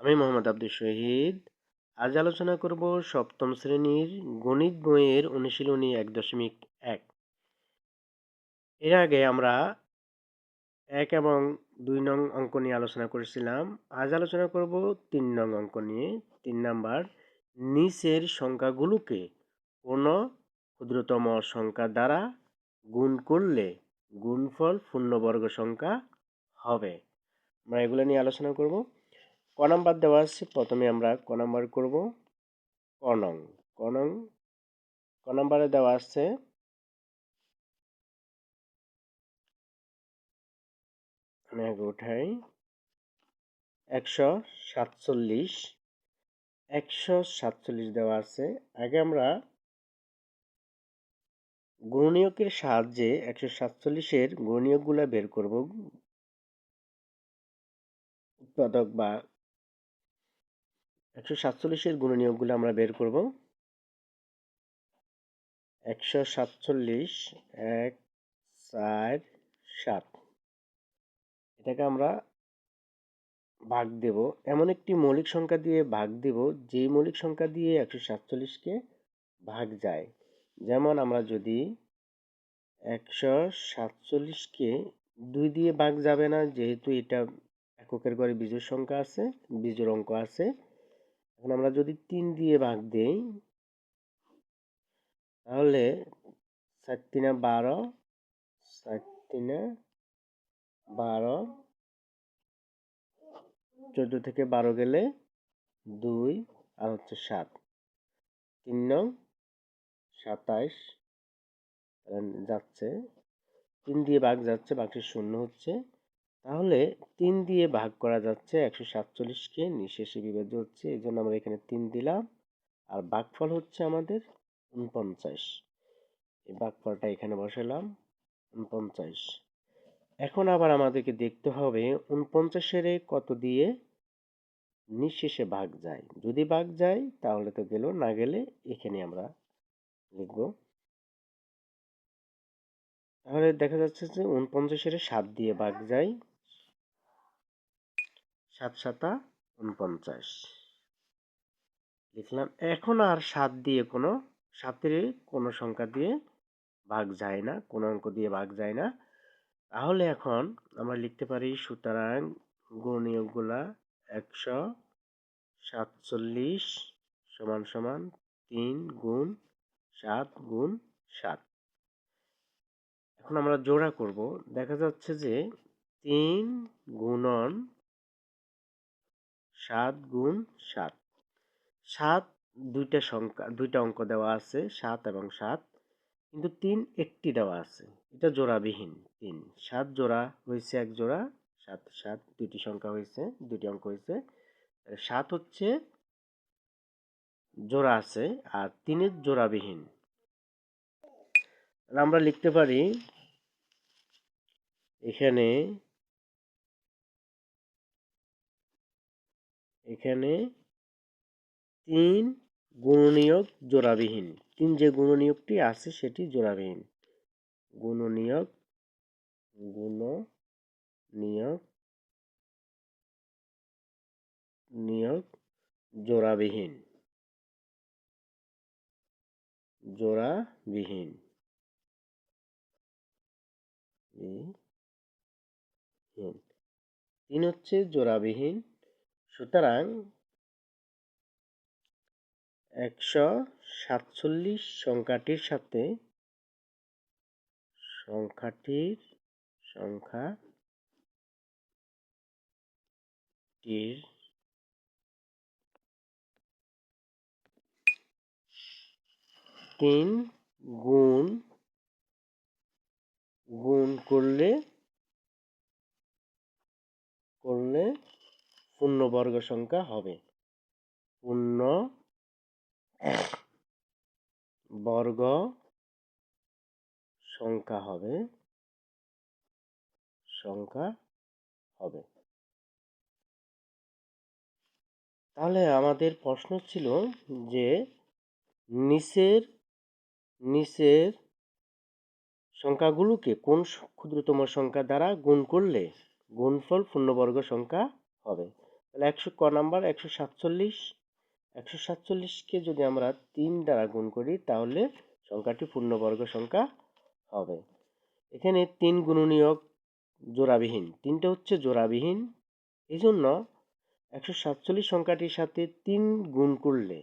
আমি মোহাম্মদ আব্দুল শহীদ। আজ আলোচনা করব সপ্তম শ্রেণির গণিত বইয়ের অনুশীলনী এক দশমিক এক। এর আগে আমরা এক এবং দুই নং অঙ্ক নিয়ে আলোচনা করেছিলাম। আজ আলোচনা করব তিন নং অঙ্ক নিয়ে। তিন নাম্বার, নিচের সংখ্যাগুলোকে কোনো ক্ষুদ্রতম সংখ্যা দ্বারা গুণ করলে গুণফল পূর্ণবর্গ সংখ্যা হবে। আমরা এগুলো নিয়ে আলোচনা করব। ক নাম্বার দেওয়া আছে, প্রথমে আমরা ক নাম্বার করব। কনং কনং, ক নাম্বারে দেওয়া আছে, আমি আগে উঠাই, একশো সাতচল্লিশ একশো সাতচল্লিশ দেওয়া আছে। আগে আমরা গুণনীয়কের সাহায্যে একশো সাতচল্লিশের গুণনীয়কগুলো বের করব। উৎপাদক বা একশো সাতচল্লিশের গুণনীয়কগুলো আমরা বের করব। একশো সাতচল্লিশ, এক, চার, সাত। এটাকে আমরা ভাগ দেব। এমন একটি মৌলিক সংখ্যা দিয়ে ভাগ দেব, যেই মৌলিক সংখ্যা দিয়ে একশো সাতচল্লিশকে ভাগ যায়। যেমন আমরা যদি একশো সাতচল্লিশকে দুই দিয়ে ভাগ যাবে না, যেহেতু এটা এককের ঘরে বীজের সংখ্যা আছে বীজের অঙ্ক আছে এখন আমরা যদি তিন দিয়ে ভাগ দেই, তাহলে চার তিনে বারো চার তিনে বারো, চোদ্দ থেকে বারো গেলে দুই, আর হচ্ছে সাত। তিন নং সাতাইশ যাচ্ছে। তিন দিয়ে ভাগ যাচ্ছে, বাকি শূন্য হচ্ছে। তাহলে তিন দিয়ে ভাগ করা যাচ্ছে একশো সাতচল্লিশকে, নিঃশেষে বিভাজ্য হচ্ছে এই জন্য আমরা এখানে তিন দিলাম। আর ভাগফল হচ্ছে আমাদের উনপঞ্চাশ। এই ভাগফলটা এখানে বসালাম, উনপঞ্চাশ। এখন আবার আমাদেরকে দেখতে হবে উনপঞ্চাশের কত দিয়ে নিঃশেষে ভাগ যায়। যদি ভাগ যায়, তাহলে তো গেল, না গেলে এখানে আমরা লিখব। তাহলে দেখা যাচ্ছে যে উনপঞ্চাশের সাত দিয়ে ভাগ যায়। সাত সাতা উনপঞ্চাশ লিখলাম, এখন আর সাত দিয়ে কোনো, সাতের কোনো সংখ্যা দিয়ে ভাগ যায় না, কোনো অঙ্ক দিয়ে ভাগ যায় না। তাহলে এখন আমরা লিখতে পারি, সুতরাং গুণনীয়কগুলা একশো সাতচল্লিশ সমান সমান তিন গুণ সাত গুণ সাত। এখন আমরা জোড়া করব। দেখা যাচ্ছে যে তিন গুণন সাত গুণ সাত। সাত দুইটা সংখ্যা, দুইটা অঙ্ক দেওয়া আছে, সাত এবং সাত। কিন্তু তিন একটি দেওয়া আছে। এটা জোড়াবিহীন, তিন। সাত জোড়া হয়েছে এক জোড়া, সাত সাত দুইটি সংখ্যা হয়েছে, দুইটি অঙ্ক হয়েছে। সাত হচ্ছে জোড়া আছে আর তিনের জোড়াবিহীন। আমরা লিখতে পারি এখানে এখানে তিন গুণনীয়ক জোড়াবিহীন। তিন যে গুণনীয়কটি আছে সেটি জোড়াবিহীন। গুণনীয়ক গুণ নিয়োগ নিয়োগ জোড়াবিহীন। জোড়াবিহীন। তিন হচ্ছে জোড়াবিহীন। সুতরাং একশো সাতচল্লিশ সংখ্যাটির সাথে সংখ্যাটির সংখ্যাটির তিন গুণ গুণ করলে করলে পূর্ণবর্গ সংখ্যা হবে। পূর্ণ বর্গ সংখ্যা হবে সংখ্যা হবে। তাহলে আমাদের প্রশ্ন ছিল যে নিচের নিচের সংখ্যাগুলোকে কোন ক্ষুদ্রতম সংখ্যা দ্বারা গুণ করলে গুণফল পূর্ণবর্গ সংখ্যা হবে? তাহলে একশো ক নাম্বার, একশো সাতচল্লিশ। একশো সাতচল্লিশকে যদি আমরা তিন দ্বারা গুণ করি, তাহলে সংখ্যাটি পূর্ণবর্গ সংখ্যা হবে। এখানে তিন গুণনীয়ক জোড়াবিহীন। তিনটা হচ্ছে জোড়াবিহীন। এই জন্য একশো সাতচল্লিশ সংখ্যাটির সাথে তিন গুণ করলে,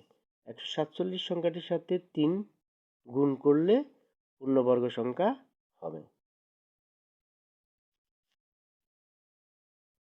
একশো সাতচল্লিশ সংখ্যাটির সাথে তিন গুণ করলে পূর্ণবর্গ সংখ্যা হবে।